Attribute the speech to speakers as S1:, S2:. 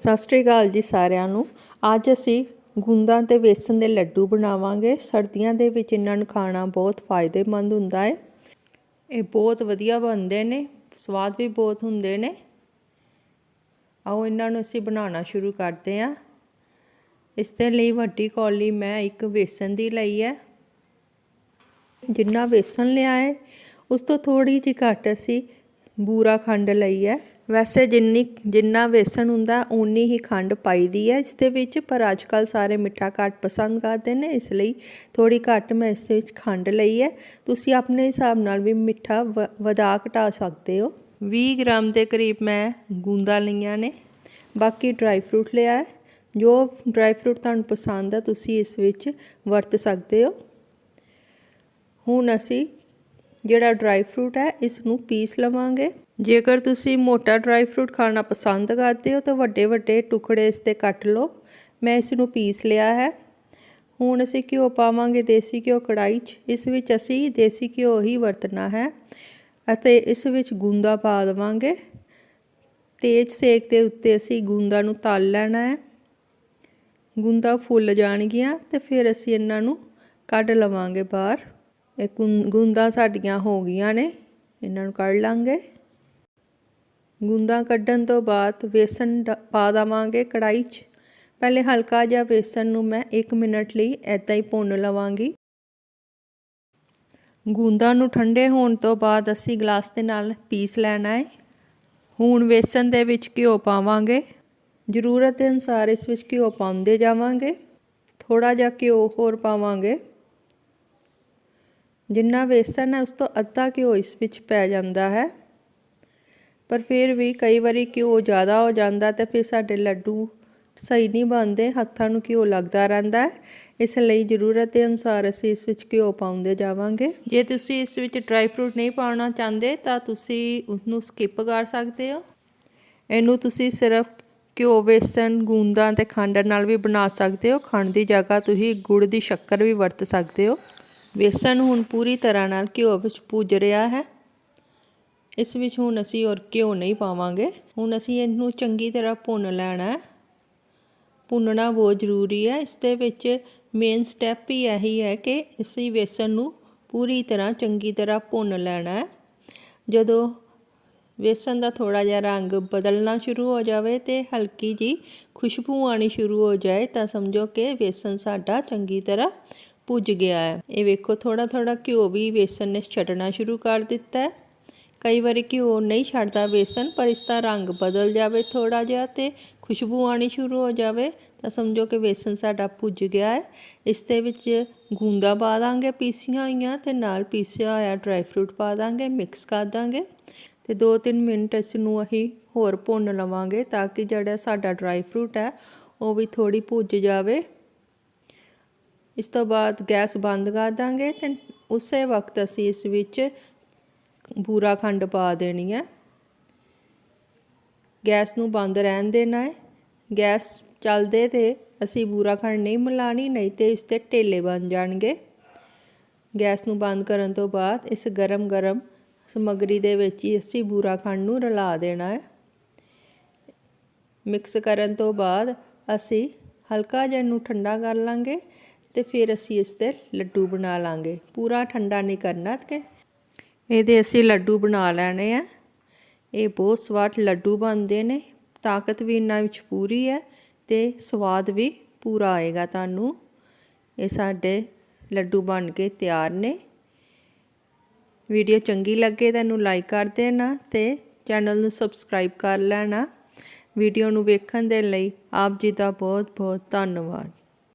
S1: ਸਤਿ ਸ਼੍ਰੀ ਅਕਾਲ ਜੀ ਸਾਰਿਆਂ ਨੂੰ। ਅੱਜ ਅਸੀਂ ਗੁੰਦਾਂ ਤੇ ਵੇਸਣ ਦੇ ਲੱਡੂ ਬਣਾਵਾਂਗੇ। ਸਰਦੀਆਂ ਦੇ ਵਿੱਚ ਇਹਨਾਂ ਨੂੰ ਖਾਣਾ ਬਹੁਤ ਫਾਇਦੇਮੰਦ ਹੁੰਦਾ ਹੈ। ਇਹ ਬਹੁਤ ਵਧੀਆ ਬਣਦੇ ਨੇ, ਸਵਾਦ ਵੀ ਬਹੁਤ ਹੁੰਦੇ ਨੇ। ਆਓ ਇਹਨਾਂ ਨੂੰ ਅਸੀਂ ਬਣਾਉਣਾ ਸ਼ੁਰੂ ਕਰਦੇ ਹਾਂ। ਇਸ ਦੇ ਲਈ ਵੱਡੀ ਕੌਲੀ ਮੈਂ ਇੱਕ ਵੇਸਣ ਦੀ ਲਈ ਹੈ। ਜਿੰਨਾ ਵੇਸਣ ਲਿਆ ਹੈ, ਉਸ ਤੋਂ ਥੋੜੀ ਜਿਹੀ ਘੱਟ ਅਸੀਂ ਬੂਰਾ ਖੰਡ ਲਈ ਹੈ। ਵੈਸੇ ਜਿੰਨੀ, ਜਿੰਨਾ ਵੇਸਣ ਹੁੰਦਾ ਉਨੀ ਹੀ ਖੰਡ ਪਾਈਦੀ ਹੈ, ਇਸ ਦੇ ਵਿੱਚ। ਪਰ ਅੱਜ ਕੱਲ ਸਾਰੇ ਮਿੱਠਾ ਘੱਟ ਪਸੰਦ ਕਰਦੇ ਨੇ, ਇਸ ਲਈ ਥੋੜੀ ਘੱਟ ਮੈਂ ਇਸ ਦੇ ਵਿੱਚ ਖੰਡ ਲਈ ਹੈ। ਤੁਸੀਂ ਆਪਣੇ ਹਿਸਾਬ ਨਾਲ ਵੀ ਮਿੱਠਾ ਵਧਾ ਘਟਾ ਸਕਦੇ ਹੋ। 20 ਗ੍ਰਾਮ ਦੇ ਕਰੀਬ ਮੈਂ ਗੂੰਦਾਂ ਲਈਆਂ ਨੇ। ਬਾਕੀ ਡਰਾਈ ਫਰੂਟ ਲਿਆ ਹੈ। ਜੋ ਡਰਾਈ ਫਰੂਟ ਤੁਹਾਨੂੰ ਪਸੰਦ ਹੈ, ਤੁਸੀਂ ਇਸ ਵਿੱਚ ਵਰਤ ਸਕਦੇ ਹੋ। ਹੁਣ ਅਸੀਂ ਜਿਹੜਾ ਡਰਾਈ ਫਰੂਟ ਹੈ ਇਸ ਨੂੰ ਪੀਸ ਲਵਾਂਗੇ। ਜੇਕਰ ਤੁਸੀਂ ਮੋਟਾ ਡਰਾਈ ਫਰੂਟ ਖਾਣਾ ਪਸੰਦ ਕਰਦੇ ਹੋ, ਤਾਂ ਵੱਡੇ ਵੱਡੇ ਟੁਕੜੇ ਇਸ ਤੇ ਕੱਟ ਲਓ। ਮੈਂ ਇਸ ਨੂੰ ਪੀਸ ਲਿਆ ਹੈ। ਹੁਣ ਅਸੀਂ ਘਿਓ ਪਾਵਾਂਗੇ ਦੇਸੀ ਘਿਓ ਕੜਾਈ 'ਚ। ਇਸ ਵਿੱਚ ਅਸੀਂ ਦੇਸੀ ਘਿਓ ਹੀ ਵਰਤਣਾ ਹੈ ਅਤੇ ਇਸ ਵਿੱਚ ਗੁੰਦਾ ਪਾ ਦੇਵਾਂਗੇ। ਤੇਜ਼ ਸੇਕ ਦੇ ਉੱਤੇ ਅਸੀਂ ਗੁੰਦਾ ਨੂੰ ਤਲ ਲੈਣਾ ਹੈ। ਗੁੰਦਾ ਫੁੱਲ ਜਾਣਗੀਆਂ ਤੇ ਫਿਰ ਅਸੀਂ ਇਹਨਾਂ ਨੂੰ ਕੱਢ ਲਵਾਂਗੇ ਬਾਹਰ। ਇਹ ਗੁੰਦਾ ਸਾਡੀਆਂ ਹੋ ਗਈਆਂ ਨੇ, ਇਹਨਾਂ ਨੂੰ ਕੱਢ ਲਾਂਗੇ। ਗੁੰਦਾ ਕੱਢਣ ਤੋਂ ਬਾਅਦ ਵੇਸਣ ਪਾ ਦਵਾਂਗੇ ਕੜਾਈ 'ਚ। ਪਹਿਲੇ ਹਲਕਾ ਜਿਹਾ ਵੇਸਣ ਨੂੰ ਮੈਂ 1 ਮਿੰਟ ਲਈ ਐਦਾਂ ਹੀ ਭੁੰਨ ਲਵਾਂਗੀ। ਗੁੰਦਾ ਨੂੰ ਠੰਡੇ ਹੋਣ ਤੋਂ ਬਾਅਦ ਅਸੀਂ ਗਲਾਸ ਦੇ ਨਾਲ ਪੀਸ ਲੈਣਾ ਹੈ ਹੁਣ ਵੇਸਣ ਦੇ ਵਿੱਚ ਘਿਓ ਪਾਵਾਂਗੇ। ਜ਼ਰੂਰਤ ਦੇ ਅਨੁਸਾਰ ਇਸ ਵਿੱਚ ਘਿਓ ਪਾਉਂਦੇ ਜਾਵਾਂਗੇ। ਥੋੜਾ ਜਿਹਾ ਘਿਓ ਹੋਰ ਪਾਵਾਂਗੇ। ਜਿੰਨਾ ਵੇਸਣ ਹੈ, ਉਸ ਤੋਂ ਅੱਧਾ ਘਿਓ ਇਸ ਵਿੱਚ ਪੈ ਜਾਂਦਾ ਹੈ। ਪਰ ਫਿਰ ਵੀ ਕਈ ਵਾਰੀ ਘਿਓ ਜ਼ਿਆਦਾ ਹੋ ਜਾਂਦਾ ਤੇ ਫਿਰ ਸਾਡੇ ਲੱਡੂ ਸਹੀ ਨਹੀਂ ਬਣਦੇ, ਹੱਥਾਂ ਨੂੰ ਘਿਓ ਲੱਗਦਾ ਰਹਿੰਦਾ ਹੈ। ਇਸ ਲਈ ਜ਼ਰੂਰਤ ਦੇ ਅਨੁਸਾਰ ਅਸੀਂ ਇਸ ਵਿੱਚ ਘਿਓ ਪਾਉਂਦੇ ਜਾਵਾਂਗੇ। ਜੇ ਤੁਸੀਂ ਇਸ ਵਿੱਚ ਡਰਾਈ ਫਰੂਟ ਨਹੀਂ ਪਾਉਣਾ ਚਾਹੁੰਦੇ, ਤਾਂ ਤੁਸੀਂ ਉਸ ਨੂੰ ਸਕਿਪ ਕਰ ਸਕਦੇ ਹੋ। ਇਹਨੂੰ ਤੁਸੀਂ ਸਿਰਫ ਘਿਓ, ਵੇਸਣ, ਗੂੰਦਾਂ ਤੇ ਖੰਡ ਨਾਲ ਵੀ ਬਣਾ ਸਕਦੇ ਹੋ। ਖੰਡ ਦੀ ਜਗ੍ਹਾ ਤੁਸੀਂ ਗੁੜ ਦੀ ਸ਼ੱਕਰ ਵੀ ਵਰਤ ਸਕਦੇ ਹੋ। ਵੇਸਣ ਹੁਣ ਪੂਰੀ ਤਰ੍ਹਾਂ ਨਾਲ ਘਿਓ ਵਿੱਚ ਭੁੱਜ ਰਿਹਾ ਹੈ। ਇਸ ਵਿੱਚ ਹੁਣ ਅਸੀਂ ਔਰ ਘਿਓ ਨਹੀਂ ਪਾਵਾਂਗੇ। ਹੁਣ ਅਸੀਂ ਇਹਨੂੰ ਚੰਗੀ ਤਰ੍ਹਾਂ ਭੁੰਨ ਲੈਣਾ ਹੈ। ਭੁੰਨਣਾ ਬਹੁਤ ਜ਼ਰੂਰੀ ਹੈ। ਇਸ ਦੇ ਵਿੱਚ ਮੇਨ ਸਟੈਪ ਹੀ ਇਹੀ ਹੈ ਕਿ ਅਸੀਂ ਵੇਸਣ ਨੂੰ ਪੂਰੀ ਤਰ੍ਹਾਂ ਚੰਗੀ ਤਰ੍ਹਾਂ ਭੁੰਨ ਲੈਣਾ ਹੈ। ਜਦੋਂ ਵੇਸਣ ਦਾ ਥੋੜਾ ਜਿਹਾ ਰੰਗ ਬਦਲਣਾ ਸ਼ੁਰੂ ਹੋ ਜਾਵੇ ਤੇ ਹਲਕੀ ਜੀ ਖੁਸ਼ਬੂ ਆਣੀ ਸ਼ੁਰੂ ਹੋ ਜਾਏ ਤਾਂ ਸਮਝੋ ਕਿ ਵੇਸਣ ਸਾਡਾ ਚੰਗੀ ਤਰ੍ਹਾਂ ਭੁੱਜ ਗਿਆ ਹੈ। ਇਹ ਵੇਖੋ ਥੋੜਾ ਥੋੜਾ ਘਿਓ ਵੀ ਵੇਸਣ ਨੇ ਛੱਡਣਾ ਸ਼ੁਰੂ ਕਰ ਦਿੱਤਾ ਹੈ। ਕਈ ਵਾਰੀ ਘਿਓ ਨਹੀਂ ਛੱਡਦਾ ਵੇਸਣ, ਪਰ ਇਸ ਦਾ ਰੰਗ ਬਦਲ ਜਾਵੇ ਥੋੜਾ ਜਿਹਾ ਤੇ ਖੁਸ਼ਬੂ ਆਣੀ ਸ਼ੁਰੂ ਹੋ ਜਾਵੇ। ਤਾਂ ਸਮਝੋ ਕਿ ਵੇਸਣ ਸਾਡਾ ਭੁੱਜ ਗਿਆ ਹੈ। ਇਸ ਦੇ ਵਿੱਚ ਗੂੰਦਾ ਪਾ ਦਾਂਗੇ, ਪੀਸੀਆਂ ਹੋਈਆਂ ਤੇ ਨਾਲ ਪੀਸਿਆ ਹੋਇਆ ਡਰਾਈ ਫਰੂਟ ਪਾ ਦਾਂਗੇ, ਮਿਕਸ ਕਰ ਦਾਂਗੇ ਤੇ 2-3 ਮਿੰਟ ਇਸ ਨੂੰ ਅਸੀਂ ਹੋਰ ਭੁੰਨ ਲਵਾਂਗੇ ਤਾਂ ਕਿ ਜਿਹੜਾ ਸਾਡਾ ਡਰਾਈ ਫਰੂਟ ਹੈ, ਉਹ ਵੀ ਥੋੜੀ ਭੁੱਜ ਜਾਵੇ। ਇਸ ਤੋਂ ਬਾਅਦ ਗੈਸ ਬੰਦ ਕਰ ਦਾਂਗੇ ਤੇ ਉਸੇ ਵਕਤ ਅਸੀਂ ਇਸ ਵਿੱਚ ਬੂਰਾ ਖੰਡ ਪਾ ਦੇਣੀ ਹੈ। ਗੈਸ ਨੂੰ ਬੰਦ ਰਹਿਣ ਦੇਣਾ ਹੈ। ਗੈਸ ਚੱਲਦੇ ਤੇ ਅਸੀਂ ਬੂਰਾ ਖੰਡ ਨਹੀਂ ਮਿਲਾਣੀ, ਨਹੀਂ ਤੇ ਇਸ ਤੇ ਢੇਲੇ ਬਣ ਜਾਣਗੇ। ਗੈਸ ਨੂੰ ਬੰਦ ਕਰਨ ਤੋਂ ਬਾਅਦ ਇਸ ਗਰਮ-ਗਰਮ ਸਮਗਰੀ ਦੇ ਵਿੱਚ ਹੀ ਅਸੀਂ ਬੂਰਾ ਖੰਡ ਨੂੰ ਰਲਾ ਦੇਣਾ ਹੈ। ਮਿਕਸ ਕਰਨ ਤੋਂ ਬਾਅਦ ਅਸੀਂ ਹਲਕਾ ਜਿਹਾ ਨੂੰ ਠੰਡਾ ਕਰ ਲਾਂਗੇ। ਤੇ ਫਿਰ ਅਸੀਂ ਇਸ ਦੇ ਲੱਡੂ ਬਣਾ ਲਾਂਗੇ। ਪੂਰਾ ਠੰਡਾ ਨਹੀਂ ਕਰਨਾ ਕਿ ਇਹਦੇ ਅਸੀਂ ਲੱਡੂ ਬਣਾ ਲੈਣੇ ਆ। ਇਹ ਬਹੁਤ ਸਵਾਦ ਲੱਡੂ ਬਣਦੇ ਨੇ। ਤਾਕਤ ਵੀ ਇਹਨਾਂ ਵਿੱਚ ਪੂਰੀ ਹੈ ਤੇ ਸਵਾਦ ਵੀ ਪੂਰਾ ਆਏਗਾ ਤੁਹਾਨੂੰ। ਇਹ ਸਾਡੇ ਲੱਡੂ ਬਣ ਕੇ ਤਿਆਰ ਨੇ। ਵੀਡੀਓ ਚੰਗੀ ਲੱਗੇ ਤਾਂ ਇਹਨੂੰ ਲਾਈਕ ਕਰ ਦੇਣਾ ਤੇ ਚੈਨਲ ਨੂੰ ਸਬਸਕ੍ਰਾਈਬ ਕਰ ਲੈਣਾ। ਵੀਡੀਓ ਨੂੰ ਵੇਖਣ ਦੇ ਲਈ ਆਪ ਜੀ ਦਾ ਬਹੁਤ ਬਹੁਤ ਧੰਨਵਾਦ।